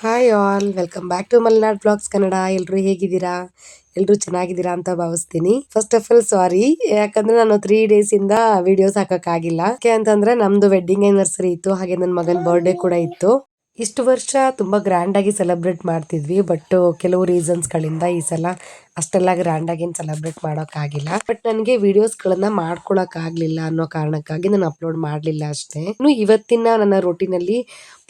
Hi all welcome back to Malnad blogs Kannada ಎಲ್ಲರೂ ಹೇಗಿದ್ದೀರಾ? ಎಲ್ಲರೂ ಚೆನ್ನಾಗಿದ್ದೀರಾ ಅಂತ ಭಾವಿಸ್ತೀನಿ. ಫಸ್ಟ್ ಆಫ್ ಆಲ್ ಸಾರಿ ಯಾಕಂದ್ರೆ ನಾನು ತ್ರೀ ಡೇಸ್ ಇಂದ ವಿಡಿಯೋಸ್ ಹಾಕಕ್ಕಾಗಿಲ್ಲ. ಯಾಕೆ ಅಂತಂದ್ರೆ ನಮ್ದು ವೆಡ್ಡಿಂಗ್ ಆನಿವರ್ಸರಿ ಇತ್ತು, ಹಾಗೆ ನನ್ನ ಮಗನ ಬರ್ಡೇ ಕೂಡ ಇತ್ತು. ಇಷ್ಟು ವರ್ಷ ತುಂಬಾ ಗ್ರ್ಯಾಂಡ್ ಆಗಿ ಸೆಲೆಬ್ರೇಟ್ ಮಾಡ್ತಿದ್ವಿ ಬಟ್ ಕೆಲವು ರೀಸನ್ಸ್ ಗಳಿಂದ ಈ ಸಲ ಅಷ್ಟೆಲ್ಲ ಗ್ರ್ಯಾಂಡ್ ಆಗಿ ಸೆಲೆಬ್ರೇಟ್ ಮಾಡೋಕ್ಕಾಗಿಲ್ಲ. ಬಟ್ ನನಗೆ ವಿಡಿಯೋಸ್ ಗಳನ್ನ ಮಾಡ್ಕೊಳಕ್ ಆಗ್ಲಿಲ್ಲ ಅನ್ನೋ ಕಾರಣಕ್ಕಾಗಿ ನಾನು ಅಪ್ಲೋಡ್ ಮಾಡ್ಲಿಲ್ಲ ಅಷ್ಟೇ. ಇನ್ನು ಇವತ್ತಿನ ನನ್ನ ರೊಟೀನಲ್ಲಿ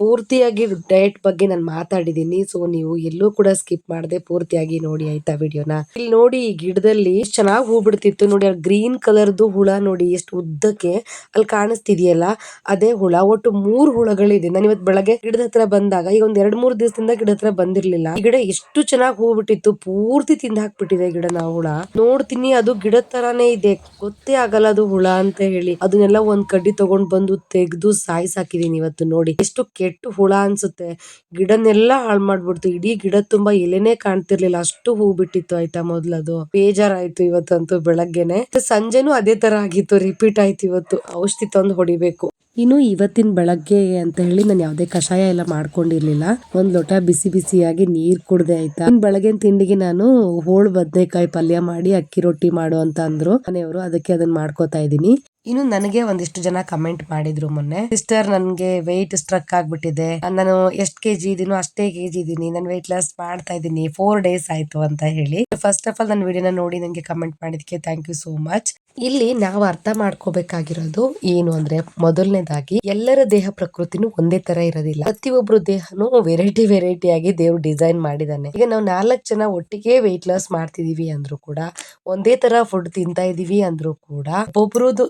ಪೂರ್ತಿಯಾಗಿ ಡಯಟ್ ಬಗ್ಗೆ ನಾನು ಮಾತಾಡಿದೀನಿ. ಸೊ ನೀವು ಎಲ್ಲೂ ಕೂಡ ಸ್ಕಿಪ್ ಮಾಡದೆ ಪೂರ್ತಿಯಾಗಿ ನೋಡಿ ಆಯ್ತಾ ವಿಡಿಯೋನ ಇಲ್ಲಿ ನೋಡಿ ಈ ಗಿಡದಲ್ಲಿ ಚೆನ್ನಾಗಿ ಹೂ ಬಿಡ್ತಿತ್ತು ನೋಡಿ ಗ್ರೀನ್ ಕಲರ್ದು ಹುಳ ನೋಡಿ ಎಷ್ಟು ಉದ್ದಕ್ಕೆ ಅಲ್ಲಿ ಕಾಣಿಸ್ತಿದೆಯಲ್ಲ, ಅದೇ ಹುಳ. ಒಟ್ಟು ಮೂರು ಹುಳಗಳಿದೆ. ನಾನು ಇವತ್ತು ಬೆಳಗ್ಗೆ ಗಿಡದ ಹತ್ರ ಬಂದಾಗ ಈಗ ಒಂದ್ ಎರಡ್ ಮೂರು ದಿವಸದಿಂದ ಗಿಡ ಹತ್ರ ಬಂದಿರ್ಲಿಲ್ಲ. ಗಿಡ ಎಷ್ಟು ಚೆನ್ನಾಗಿ ಹೂ ಬಿಟ್ಟಿತ್ತು ಪೂರ್ತಿ ತಿಂದ ಹಾಕ್ಬಿಟ್ಟಿದೆ ಗಿಡನ ಹುಳ. ನೋಡ್ತೀನಿ, ಅದು ಗಿಡದ ತರಾನೇ ಇದೆ. ಗೊತ್ತೇ ಆಗಲ್ಲ ಅದು ಹುಳ ಅಂತ ಹೇಳಿ. ಅದನ್ನೆಲ್ಲ ಒಂದ್ ಕಡ್ಡಿ ತಗೊಂಡ್ ಬಂದು ತೆಗೆದು ಸಾಯಿಸಾಕಿದೀನಿ ಇವತ್ತು ನೋಡಿ. ಎಷ್ಟು ಕೆಟ್ಟು ಹುಳ ಅನ್ಸುತ್ತೆ. ಗಿಡನೆಲ್ಲ ಹಾಳ್ ಮಾಡ್ಬಿಡ್ತು. ಇಡೀ ಗಿಡ ತುಂಬಾ ಎಲೆನೇ ಕಾಣ್ತಿರ್ಲಿಲ್ಲ. ಅಷ್ಟು ಹೂ ಬಿಟ್ಟಿತ್ತು ಆಯ್ತಾ ಮೊದ್ಲದು ಬೇಜಾರಾಯ್ತು ಇವತ್ತಂತೂ ಬೆಳಗ್ಗೆನೆ. ಸಂಜೆನೂ ಅದೇ ತರ ಆಗಿತ್ತು. ರಿಪೀಟ್ ಆಯ್ತು ಇವತ್ತು. ಔಷಧಿ ತಂದು ಹೊಡಿಬೇಕು. ಇನ್ನು ಇವತ್ತಿನ ಬೆಳಗ್ಗೆ ಅಂತ ಹೇಳಿ ನಾನು ಯಾವುದೇ ಕಷಾಯ ಎಲ್ಲ ಮಾಡ್ಕೊಂಡಿರ್ಲಿಲ್ಲ. ಒಂದ್ ಲೋಟ ಬಿಸಿ ಬಿಸಿಯಾಗಿ ನೀರ್ ಕುಡ್ದೆ ಆಯ್ತಾ. ಬೆಳಗಿನ ತಿಂಡಿಗೆ ನಾನು ಹೋಳ್ ಬದ್ನೆಕಾಯಿ ಪಲ್ಯ ಮಾಡಿ ಅಕ್ಕಿ ರೊಟ್ಟಿ ಮಾಡು ಅಂತ ಅಂದ್ರು. ಮನೆಯವರು ಅದಕ್ಕೆ ಅದನ್ನ ಮಾಡ್ಕೋತಾ ಇದೀನಿ ಇನ್ನು ನನಗೆ ಒಂದಿಷ್ಟು ಜನ ಕಮೆಂಟ್ ಮಾಡಿದ್ರು ಮೊನ್ನೆ. ಸಿಸ್ಟರ್ ನನ್ಗೆ ವೆಯ್ಟ್ ಸ್ಟ್ರಕ್ ಆಗ್ಬಿಟ್ಟಿದೆ. ನಾನು ಎಷ್ಟ್ ಕೆಜಿ ಇದೀನೋ ಅಷ್ಟೇ ಕೆಜಿ ಇದೀನಿ. ನಾನು ವೆಯ್ಟ್ ಲಾಸ್ ಮಾಡ್ತಾ ಇದ್ದೀನಿ ಫೋರ್ ಡೇಸ್ ಆಯ್ತು ಅಂತ ಹೇಳಿ. ಫಸ್ಟ್ ಆಫ್ ಆಲ್ ನನ್ನ ವಿಡಿಯೋನ ನೋಡಿ ನನಗೆ ಕಮೆಂಟ್ ಮಾಡಿದಕ್ಕೆ ಥ್ಯಾಂಕ್ ಯು ಸೋ ಮಚ್ ಇಲ್ಲಿ ನಾವು ಅರ್ಥ ಮಾಡ್ಕೋಬೇಕಾಗಿರೋದು ಏನು ಅಂದ್ರೆ ಮೊದಲನೇದಾಗಿ ಎಲ್ಲರ ದೇಹ ಪ್ರಕೃತಿನೂ ಒಂದೇ ತರ ಇರೋದಿಲ್ಲ. ಪ್ರತಿಯೊಬ್ರು ದೇಹನು ವೆರೈಟಿ ವೆರೈಟಿ ಆಗಿ ದೇವ್ರು ಡಿಸೈನ್ ಮಾಡಿದಾನೆ ಈಗ ನಾವು ನಾಲ್ಕು ಜನ ಒಟ್ಟಿಗೆ ವೆಯ್ಟ್ ಲಾಸ್ ಮಾಡ್ತಿದೀವಿ ಅಂದ್ರೂ ಕೂಡ, ಒಂದೇ ತರ ಫುಡ್ ತಿಂತಾ ಇದೀವಿ ಅಂದ್ರೂ ಕೂಡ ಒಬ್ಬೊಬ್ರದ್ದು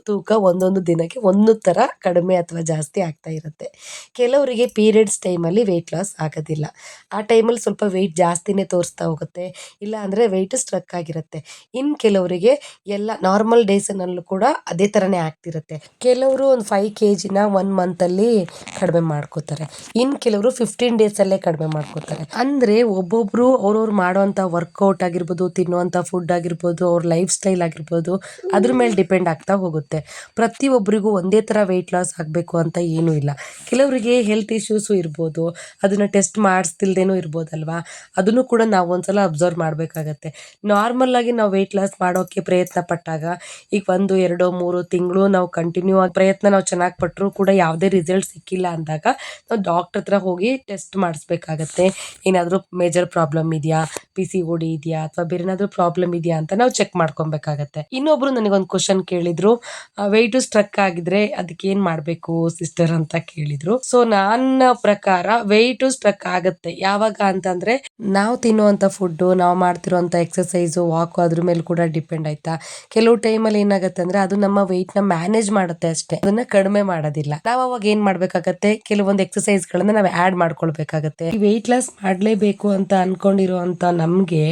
ಒಂದೊಂದು ದಿನಕ್ಕೆ ಒಂದು ಥರ ಕಡಿಮೆ ಅಥವಾ ಜಾಸ್ತಿ ಆಗ್ತಾ ಇರುತ್ತೆ. ಕೆಲವರಿಗೆ ಪೀರಿಯಡ್ಸ್ ಟೈಮಲ್ಲಿ ವೆಯ್ಟ್ ಲಾಸ್ ಆಗೋದಿಲ್ಲ. ಆ ಟೈಮಲ್ಲಿ ಸ್ವಲ್ಪ ವೆಯ್ಟ್ ಜಾಸ್ತಿನೇ ತೋರಿಸ್ತಾ ಹೋಗುತ್ತೆ. ಇಲ್ಲ ಅಂದರೆ ವೆಯ್ಟ್ ಸ್ಟ್ರಕ್ ಆಗಿರುತ್ತೆ. ಇನ್ನು ಕೆಲವರಿಗೆ ಎಲ್ಲ ನಾರ್ಮಲ್ ಡೇಸ್ನಲ್ಲೂ ಕೂಡ ಅದೇ ಥರನೇ ಆಗ್ತಿರುತ್ತೆ. ಕೆಲವರು ಒಂದು ಫೈವ್ ಕೆ ಜಿನ ಒನ್ ಮಂತಲ್ಲಿ ಕಡಿಮೆ ಮಾಡ್ಕೋತಾರೆ. ಇನ್ನು ಕೆಲವರು ಫಿಫ್ಟೀನ್ ಡೇಸಲ್ಲೇ ಕಡಿಮೆ ಮಾಡ್ಕೋತಾರೆ. ಅಂದರೆ ಒಬ್ಬೊಬ್ಬರು ಅವ್ರವ್ರು ಮಾಡುವಂಥ ವರ್ಕೌಟ್ ಆಗಿರ್ಬೋದು ತಿನ್ನುವಂಥ ಫುಡ್ ಆಗಿರ್ಬೋದು, ಅವ್ರ ಲೈಫ್ ಸ್ಟೈಲ್ ಆಗಿರ್ಬೋದು, ಅದ್ರ ಮೇಲೆ ಡಿಪೆಂಡ್ ಆಗ್ತಾ ಹೋಗುತ್ತೆ. ಪ್ರತಿಯೊಬ್ಬರಿಗೂ ಒಂದೇ ಥರ ವೆಯ್ಟ್ ಲಾಸ್ ಆಗಬೇಕು ಅಂತ ಏನೂ ಇಲ್ಲ. ಕೆಲವರಿಗೆ ಹೆಲ್ತ್ ಇಶ್ಯೂಸು ಇರ್ಬೋದು, ಅದನ್ನು ಟೆಸ್ಟ್ ಮಾಡಿಸ್ತಿಲ್ದೇನೂ ಇರ್ಬೋದಲ್ವಾ? ಅದನ್ನು ಕೂಡ ನಾವು ಒಂದ್ಸಲ ಅಬ್ಸರ್ವ್ ಮಾಡಬೇಕಾಗತ್ತೆ. ನಾರ್ಮಲ್ಲಾಗಿ ನಾವು ವೆಯ್ಟ್ ಲಾಸ್ ಮಾಡೋಕ್ಕೆ ಪ್ರಯತ್ನ ಪಟ್ಟಾಗ, ಈಗ ಒಂದು, ಎರಡು, ಮೂರು ತಿಂಗಳು ನಾವು ಕಂಟಿನ್ಯೂ ಆಗಿ ಪ್ರಯತ್ನ ನಾವು ಚೆನ್ನಾಗಿ ಪಟ್ಟರೂ ಕೂಡ ಯಾವುದೇ ರಿಸಲ್ಟ್ ಸಿಕ್ಕಿಲ್ಲ ಅಂದಾಗ, ನಾವು ಡಾಕ್ಟರ್ ಹತ್ರ ಹೋಗಿ ಟೆಸ್ಟ್ ಮಾಡಿಸ್ಬೇಕಾಗತ್ತೆ. ಏನಾದರೂ ಮೇಜರ್ ಪ್ರಾಬ್ಲಮ್ ಇದೆಯಾ? ಪಿ ಸಿ ಓ ಡಿ ಇದೆಯಾ? ಅಥವಾ ಬೇರೆ ಏನಾದರೂ ಪ್ರಾಬ್ಲಮ್ ಇದೆಯಾ ಅಂತ ನಾವು ಚೆಕ್ ಮಾಡ್ಕೊಬೇಕಾಗತ್ತೆ. ಇನ್ನೊಬ್ರು ನನಗೊಂದು ಕ್ವಶನ್ ಕೇಳಿದ್ರು ವೆಯ್ಟ್ ಸ್ಟ್ರಕ್ ಆಗಿದ್ರೆ ಅದಕ್ಕೆ ಏನ್ ಮಾಡಬೇಕು ಸಿಸ್ಟರ್ ಅಂತ ಕೇಳಿದ್ರು. ಸೊ ನನ್ನ ಪ್ರಕಾರ ವೆಯ್ಟು ಸ್ಟ್ರಕ್ ಆಗುತ್ತೆ. ಯಾವಾಗ ಅಂತಂದ್ರೆ ನಾವು ತಿನ್ನುವಂತ ಫುಡ್ ನಾವು ಮಾಡ್ತಿರುವಂತ ಎಕ್ಸಸೈಸ್ ವಾಕ್ ಅದ್ರ ಮೇಲೆ ಕೂಡ ಡಿಪೆಂಡ್ ಆಯ್ತಾ. ಕೆಲವು ಟೈಮಲ್ಲಿ ಏನಾಗುತ್ತೆ ಅಂದ್ರೆ ಅದು ನಮ್ಮ ವೆಯ್ಟ್ನ ಮ್ಯಾನೇಜ್ ಮಾಡುತ್ತೆ ಅಷ್ಟೇ. ಅದನ್ನ ಕಡಿಮೆ ಮಾಡೋದಿಲ್ಲ. ನಾವು ಅವಾಗ ಏನ್ ಮಾಡ್ಬೇಕಾಗತ್ತೆ? ಕೆಲವೊಂದು ಎಕ್ಸಸೈಸ್ ಗಳನ್ನ ನಾವು ಆಡ್ ಮಾಡ್ಕೊಳ್ಬೇಕಾಗತ್ತೆ. ವೆಯ್ಟ್ ಲಾಸ್ ಮಾಡ್ಲೇಬೇಕು ಅಂತ ಅನ್ಕೊಂಡಿರುವಂತ ನಮ್ಗೆ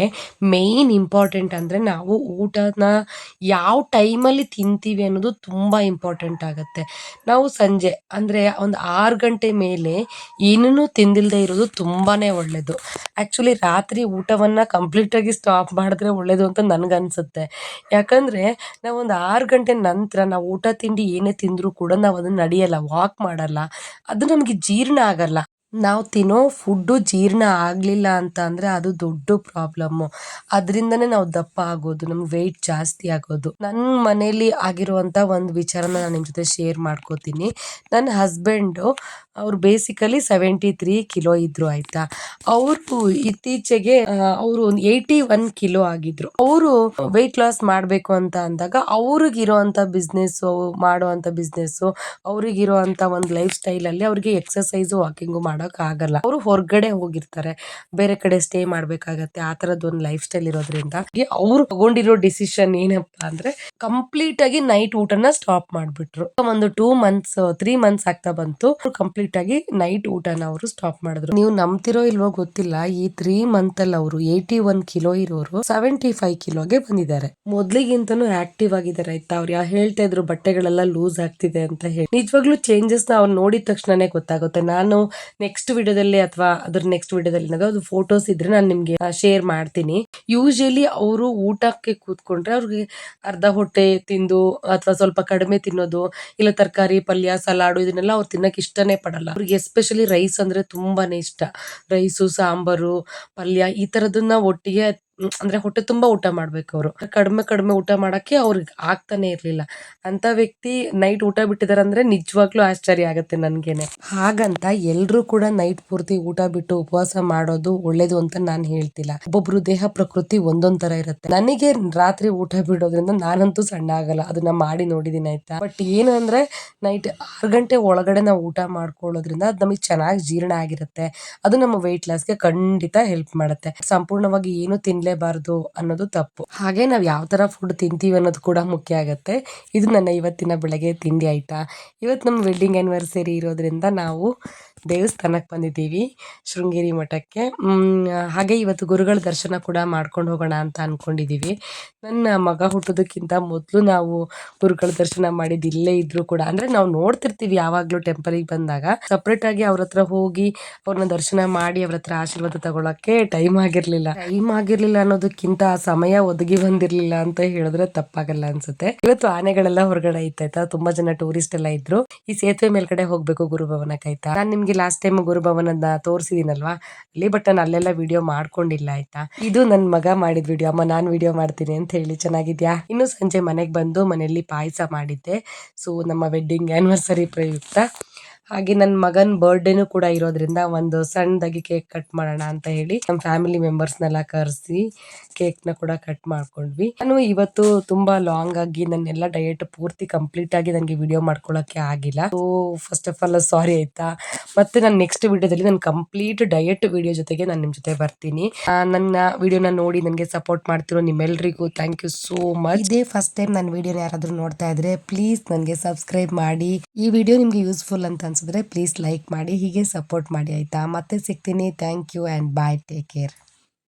ಮೇನ್ ಇಂಪಾರ್ಟೆಂಟ್ ಅಂದ್ರೆ ನಾವು ಊಟನ ಯಾವ ಟೈಮಲ್ಲಿ ತಿಂತೀವಿ ಅನ್ನೋದು ತುಂಬಾ ಇಂಪಾರ್ಟೆಂಟ್ ಆಗುತ್ತೆ. ನಾವು ಸಂಜೆ, ಅಂದರೆ ಒಂದು ಆರು ಗಂಟೆ ಮೇಲೆ ಏನೂ ತಿಂದಿಲ್ಲದೆ ಇರೋದು ತುಂಬಾ ಒಳ್ಳೆಯದು ಆ್ಯಕ್ಚುಲಿ ರಾತ್ರಿ ಊಟವನ್ನು ಕಂಪ್ಲೀಟಾಗಿ ಸ್ಟಾಪ್ ಮಾಡಿದ್ರೆ ಒಳ್ಳೆಯದು ಅಂತ ನನ್ಗನ್ಸುತ್ತೆ. ಯಾಕಂದರೆ ನಾವು ಒಂದು ಆರು ಗಂಟೆ ನಂತರ ನಾವು ಊಟ ತಿಂಡಿ ಏನೇ ತಿಂದರೂ ಕೂಡ ನಾವು ಅದನ್ನ ನಡೆಯಲ್ಲ ವಾಕ್ ಮಾಡಲ್ಲ. ಅದು ನಮಗೆ ಜೀರ್ಣ ಆಗಲ್ಲ. ನಾವು ತಿನ್ನೋ ಫುಡ್ಡು ಜೀರ್ಣ ಆಗಲಿಲ್ಲ ಅಂತ ಅಂದರೆ ಅದು ದೊಡ್ಡ ಪ್ರಾಬ್ಲಮ್ಮು ಅದರಿಂದನೇ ನಾವು ದಪ್ಪ ಆಗೋದು, ನಮ್ಗೆ ವೆಯ್ಟ್ ಜಾಸ್ತಿ ಆಗೋದು. ನನ್ನ ಮನೇಲಿ ಆಗಿರುವಂಥ ಒಂದು ವಿಚಾರನ ನಾನು ನಿಮ್ಮ ಜೊತೆ ಶೇರ್ ಮಾಡ್ಕೋತೀನಿ. ನನ್ನ ಹಸ್ಬೆಂಡು ಅವ್ರು ಬೇಸಿಕಲಿ ಸೆವೆಂಟಿ ತ್ರೀ ಕಿಲೋ ಇದ್ರು ಆಯ್ತಾ? ಅವರು ಇತ್ತೀಚೆಗೆ ಅವರು ಒಂದು ಏಯ್ಟಿ ಒನ್ ಕಿಲೋ ಆಗಿದ್ರು. ಅವರು ವೆಯ್ಟ್ ಲಾಸ್ ಮಾಡಬೇಕು ಅಂತ ಅಂದಾಗ ಅವ್ರಿಗಿರೋಂಥ ಬಿಸ್ನೆಸ್ಸು ಮಾಡುವಂಥ ಬಿಸ್ನೆಸ್ಸು ಅವ್ರಿಗಿರುವಂಥ ಒಂದು ಲೈಫ್ ಸ್ಟೈಲಲ್ಲಿ ಅವ್ರಿಗೆ ಎಕ್ಸಸೈಸು ವಾಕಿಂಗು ಮಾಡೋಕೆ ಆಗಲ್ಲ ಅವರು ಹೊರಗಡೆ ಹೋಗಿರ್ತಾರೆ. ಬೇರೆ ಕಡೆ ಸ್ಟೇ ಮಾಡ್ಬೇಕಾಗತ್ತೆ. ಆ ಥರದ್ದು ಒಂದು ಲೈಫ್ ಸ್ಟೈಲ್ ಇರೋದ್ರಿಂದ ಅವ್ರು ತಗೊಂಡಿರೋ ಡಿಸಿಷನ್ ಏನಪ್ಪಾ ಅಂದ್ರೆ ಕಂಪ್ಲೀಟ್ ಆಗಿ ನೈಟ್ ಊಟನ ಸ್ಟಾಪ್ ಮಾಡ್ಬಿಟ್ರು. ಒಂದು ಟೂ ಮಂತ್ಸ್ ತ್ರೀ ಮಂತ್ಸ್ ಆಗ್ತಾ ಬಂತು. ಕಂಪ್ಲೀಟ್ ಆಗಿ ನೈಟ್ ಊಟನ ಅವರು ಸ್ಟಾಪ್ ಮಾಡಿದ್ರು. ನೀವು ನಂಬ್ತಿರೋ ಇಲ್ವೋ ಗೊತ್ತಿಲ್ಲ. ಈ ತ್ರೀ ಮಂತ್ ಅಲ್ಲಿ ಅವರು ಏಯ್ಟಿ ಒನ್ ಕಿಲೋ ಇರೋರು ಸೆವೆಂಟಿ ಫೈವ್ ಕಿಲೋಗೆ ಬಂದಿದ್ದಾರೆ. ಮೊದ್ಲಿಗಿಂತನೂ ಆಕ್ಟಿವ್ ಆಗಿದ್ದಾರೆ ಆಯ್ತಾ? ಅವ್ರು ಯಾವ ಹೇಳ್ತಾ ಇದ್ರು, ಬಟ್ಟೆಗಳೆಲ್ಲ ಲೂಸ್ ಆಗ್ತಿದೆ ಅಂತ ಹೇಳಿ. ನಿಜವಾಗ್ಲೂ ಚೇಂಜಸ್ನ ಅವ್ರು ನೋಡಿದ ತಕ್ಷಣನೇ ಗೊತ್ತಾಗುತ್ತೆ. ನಾನು ನೆಕ್ಸ್ಟ್ ವಿಡಿಯೋದಲ್ಲಿ ಅಥವಾ ಅದ್ರ ನೆಕ್ಸ್ಟ್ ವಿಡಿಯೋದಲ್ಲಿ ಅದು ಫೋಟೋಸ್ ಇದ್ರೆ ನಾನು ನಿಮ್ಗೆ ಶೇರ್ ಮಾಡ್ತೀನಿ. ಯೂಶಲಿ ಅವರು ಊಟಕ್ಕೆ ಕೂತ್ಕೊಂಡ್ರೆ ಅವ್ರಿಗೆ ಅರ್ಧ ಹೊಟ್ಟೆ ತಿಂದು ಅಥವಾ ಸ್ವಲ್ಪ ಕಡಿಮೆ ತಿನ್ನೋದು, ಇಲ್ಲ ತರಕಾರಿ, ಪಲ್ಯ, ಸಲಾಡು ಇದನ್ನೆಲ್ಲ ಅವ್ರು ತಿನ್ನಕ್ಕೆ ಇಷ್ಟನೇ ಪಡಲ್ಲ. ಅವ್ರಿಗೆ ಎಸ್ಪೆಷಲಿ ರೈಸ್ ಅಂದ್ರೆ ತುಂಬಾನೇ ಇಷ್ಟ. ರೈಸು ಸಾಂಬಾರು, ಪಲ್ಯ ಈ ತರದನ್ನ ಒಟ್ಟಿಗೆ ಅಂದ್ರೆ ಹೊಟ್ಟೆ ತುಂಬಾ ಊಟ ಮಾಡ್ಬೇಕು ಅವರು. ಕಡಿಮೆ ಕಡಿಮೆ ಊಟ ಮಾಡಕ್ಕೆ ಅವ್ರಿಗೆ ಆಗ್ತಾನೆ ಇರ್ಲಿಲ್ಲ. ಅಂತ ವ್ಯಕ್ತಿ ನೈಟ್ ಊಟ ಬಿಟ್ಟಿದ್ದಾರೆ ಅಂದ್ರೆ ನಿಜವಾಗ್ಲೂ ಆಶ್ಚರ್ಯ ಆಗುತ್ತೆ ನನ್ಗೇನೆ. ಹಾಗಂತ ಎಲ್ರು ಕೂಡ ನೈಟ್ ಪೂರ್ತಿ ಊಟ ಬಿಟ್ಟು ಉಪವಾಸ ಮಾಡೋದು ಒಳ್ಳೇದು ಅಂತ ನಾನ್ ಹೇಳ್ತಿಲ್ಲ. ಒಬ್ಬೊಬ್ರು ದೇಹ ಪ್ರಕೃತಿ ಒಂದೊಂದ್ ತರ ಇರುತ್ತೆ. ನನಗೆ ರಾತ್ರಿ ಊಟ ಬಿಡೋದ್ರಿಂದ ನಾನಂತೂ ಸಣ್ಣ ಆಗಲ್ಲ. ಅದನ್ನ ಮಾಡಿ ನೋಡಿದೀನಿ ಆಯ್ತಾ? ಬಟ್ ಏನು ಅಂದ್ರೆ ನೈಟ್ ಆರು ಗಂಟೆ ಒಳಗಡೆ ನಾವು ಊಟ ಮಾಡ್ಕೊಳ್ಳೋದ್ರಿಂದ ಅದು ನಮಗೆ ಚೆನ್ನಾಗಿ ಜೀರ್ಣ ಆಗಿರುತ್ತೆ. ಅದು ನಮ್ಮ ವೆಯ್ಟ್ ಲಾಸ್ಗೆ ಖಂಡಿತ ಹೆಲ್ಪ್ ಮಾಡುತ್ತೆ. ಸಂಪೂರ್ಣವಾಗಿ ಏನು ತಿನ್ಲೇಬಾರ್ದು ಅನ್ನೋದು ತಪ್ಪು. ಹಾಗೆ ನಾವು ಯಾವ ತರ ಫುಡ್ ತಿಂತೀವಿ ಅನ್ನೋದು ಕೂಡ ಮುಖ್ಯ ಆಗುತ್ತೆ. ಇದು ನನ್ನ ಇವತ್ತಿನ ಬೆಳಗ್ಗೆ ತಿಂಡಿ ಆಯ್ತಾ? ಇವತ್ತು ನಮ್ಮ ವೆಡ್ಡಿಂಗ್ ಆ್ಯನಿವರ್ಸರಿ ಇರೋದ್ರಿಂದ ನಾವು ದೇವಸ್ಥಾನಕ್ಕೆ ಬಂದಿದ್ದೀವಿ, ಶೃಂಗೇರಿ ಮಠಕ್ಕೆ. ಹಾಗೆ ಇವತ್ತು ಗುರುಗಳ ದರ್ಶನ ಕೂಡ ಮಾಡ್ಕೊಂಡು ಹೋಗೋಣ ಅಂತ ಅನ್ಕೊಂಡಿದ್ದೀವಿ ನನ್ನ ಮಗ ಹುಟ್ಟೋದಕ್ಕಿಂತ ಮೊದಲು ನಾವು ಗುರುಗಳ ದರ್ಶನ ಮಾಡಿದ್ದು ಇಲ್ಲೇ ಇದ್ರೂ ಕೂಡ, ಅಂದ್ರೆ ನಾವು ನೋಡ್ತಿರ್ತೀವಿ ಯಾವಾಗ್ಲೂ ಟೆಂಪಲಿಗೆ ಬಂದಾಗ. ಸಪ್ರೇಟ್ ಆಗಿ ಅವ್ರ ಹತ್ರ ಹೋಗಿ ಅವ್ರನ್ನ ದರ್ಶನ ಮಾಡಿ ಅವ್ರ ಹತ್ರ ಆಶೀರ್ವಾದ ತಗೊಳಕ್ಕೆ ಟೈಮ್ ಆಗಿರ್ಲಿಲ್ಲ. ಟೈಮ್ ಆಗಿರ್ಲಿಲ್ಲ ಅನ್ನೋದಕ್ಕಿಂತ ಆ ಸಮಯ ಒದಗಿ ಬಂದಿರ್ಲಿಲ್ಲ ಅಂತ ಹೇಳಿದ್ರೆ ತಪ್ಪಾಗಲ್ಲ ಅನ್ಸುತ್ತೆ. ಇವತ್ತು ಆನೆಗಳೆಲ್ಲ ಹೊರಗಡೆ ಇತ್ತಾಯ್ತಾ ತುಂಬಾ ಜನ ಟೂರಿಸ್ಟ್ ಎಲ್ಲ ಇದ್ರು. ಈ ಸೇತುವೆ ಮೇಲ್ಗಡೆ ಹೋಗ್ಬೇಕು ಗುರುಭವನಕ್ಕೆ, ಆಯ್ತಾ? ನಾನು ನಿಮ್ಗೆ ಲಾಸ್ಟ್ ಟೈಮ್ ಗುರುಭವನದ ತೋರಿಸಿದೀನಲ್ವಾ? ಅಲ್ಲಿ ಬಟ್ ನಾನು ಅಲ್ಲೆಲ್ಲ ವಿಡಿಯೋ ಮಾಡ್ಕೊಂಡಿಲ್ಲ, ಆಯ್ತಾ? ಇದು ನನ್ನ ಮಗ ಮಾಡಿದ ವಿಡಿಯೋ ಅಮ್ಮ, ನಾನ್ ವಿಡಿಯೋ ಮಾಡ್ತೀನಿ ಅಂತ ಹೇಳಿ ಚೆನ್ನಾಗಿದ್ಯಾ? ಇನ್ನು ಸಂಜೆ ಮನೆಗೆ ಬಂದು ಮನೆಯಲ್ಲಿ ಪಾಯಸ ಮಾಡಿದ್ದೆ. ಸೊ ನಮ್ಮ ವೆಡ್ಡಿಂಗ್ ಆನಿವರ್ಸರಿ ಪ್ರಯುಕ್ತ. ಹಾಗೆ ನನ್ನ ಮಗನ ಬರ್ಡೇನು ಕೂಡ ಇರೋದ್ರಿಂದ ಒಂದು ಸಣ್ಣದಾಗಿ ಕೇಕ್ ಕಟ್ ಮಾಡೋಣ ಅಂತ ಹೇಳಿ ನಮ್ಮ ಫ್ಯಾಮಿಲಿ ಮೆಂಬರ್ಸ್ನೆಲ್ಲ ಕರೆಸಿ ಕೇಕ್ನ ಕೂಡ ಕಟ್ ಮಾಡ್ಕೊಂಡ್ವಿ. ನಾನು ಇವತ್ತು ತುಂಬಾ ಲಾಂಗ್ ಆಗಿ ನನ್ನೆಲ್ಲ ಡಯಟ್ ಪೂರ್ತಿ ಕಂಪ್ಲೀಟ್ ಆಗಿ ನನಗೆ ವಿಡಿಯೋ ಮಾಡ್ಕೊಳ್ಳೋಕೆ ಆಗಿಲ್ಲ. So first of all sorry ಆಯ್ತಾ? ಮತ್ತೆ ನಾನು ನೆಕ್ಸ್ಟ್ ವಿಡಿಯೋದಲ್ಲಿ ನಾನು ಕಂಪ್ಲೀಟ್ ಡಯಟ್ ವಿಡಿಯೋ ಜೊತೆಗೆ ನಾನು ನಿಮ್ಮ ಜೊತೆ ಬರ್ತೀನಿ. ನನ್ನ ವಿಡಿಯೋನ ನೋಡಿ ನನಗೆ ಸಪೋರ್ಟ್ ಮಾಡ್ತಿರೋ ನಿಮ್ಮೆಲ್ರಿಗೂ ಥ್ಯಾಂಕ್ ಯು ಸೋ ಮಚ್ ಇದೇ ಫಸ್ಟ್ ಟೈಮ್ ನನ್ನ ವಿಡಿಯೋನ ಯಾರಾದರೂ ನೋಡ್ತಾ ಇದ್ರೆ ಪ್ಲೀಸ್ ನನಗೆ ಸಬ್ಸ್ಕ್ರೈಬ್ ಮಾಡಿ. ಈ ವಿಡಿಯೋ ನಿಮಗೆ ಯೂಸ್ಫುಲ್ ಅಂತ ಅನ್ಸಿದ್ರೆ ಪ್ಲೀಸ್ ಲೈಕ್ ಮಾಡಿ ಹೀಗೆ ಸಪೋರ್ಟ್ ಮಾಡಿ ಆಯಿತಾ? ಮತ್ತೆ ಸಿಗ್ತೀನಿ. Thank you and bye take care